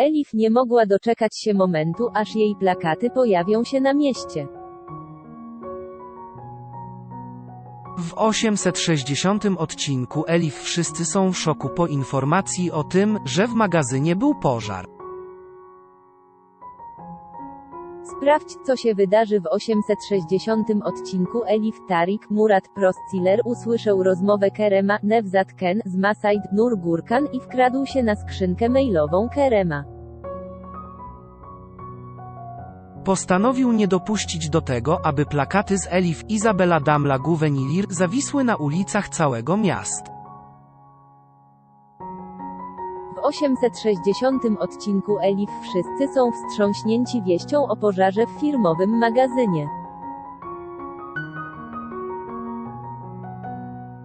Elif nie mogła doczekać się momentu, aż jej plakaty pojawią się na mieście. W 860 odcinku Elif wszyscy są w szoku po informacji o tym, że w magazynie był pożar. Sprawdź, co się wydarzy w 860 odcinku Elif Tarik Murat Prostiller usłyszał rozmowę Kerema, Nevzat Ken, z Masaid Nur Gurkan i wkradł się na skrzynkę mailową Kerema. Postanowił nie dopuścić do tego, aby plakaty z Elif Izabela Damla Guvenilir zawisły na ulicach całego miasta. W 860 odcinku Elif wszyscy są wstrząśnięci wieścią o pożarze w firmowym magazynie.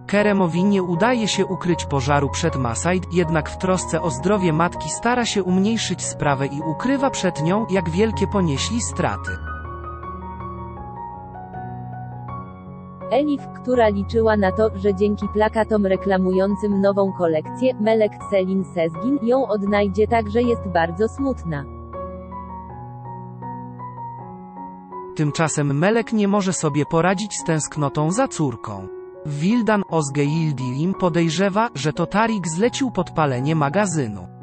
Keremowi nie udaje się ukryć pożaru przed Masaid, jednak w trosce o zdrowie matki stara się umniejszyć sprawę i ukrywa przed nią, jak wielkie ponieśli straty. Elif, która liczyła na to, że dzięki plakatom reklamującym nową kolekcję, Melek Selin Sezgin ją odnajdzie także jest bardzo smutna. Tymczasem Melek nie może sobie poradzić z tęsknotą za córką. Wildan Ozgeildilim podejrzewa, że to Tarik zlecił podpalenie magazynu.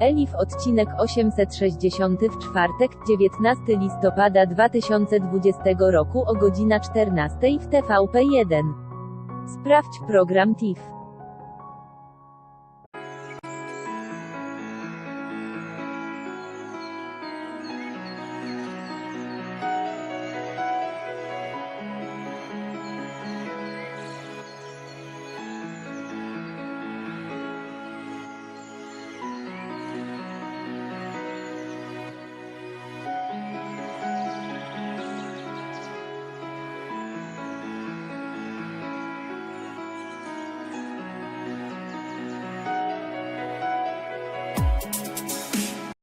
Elif odcinek 860 w czwartek, 19 listopada 2020 roku o godzina 14 w TVP1. Sprawdź program TIFF.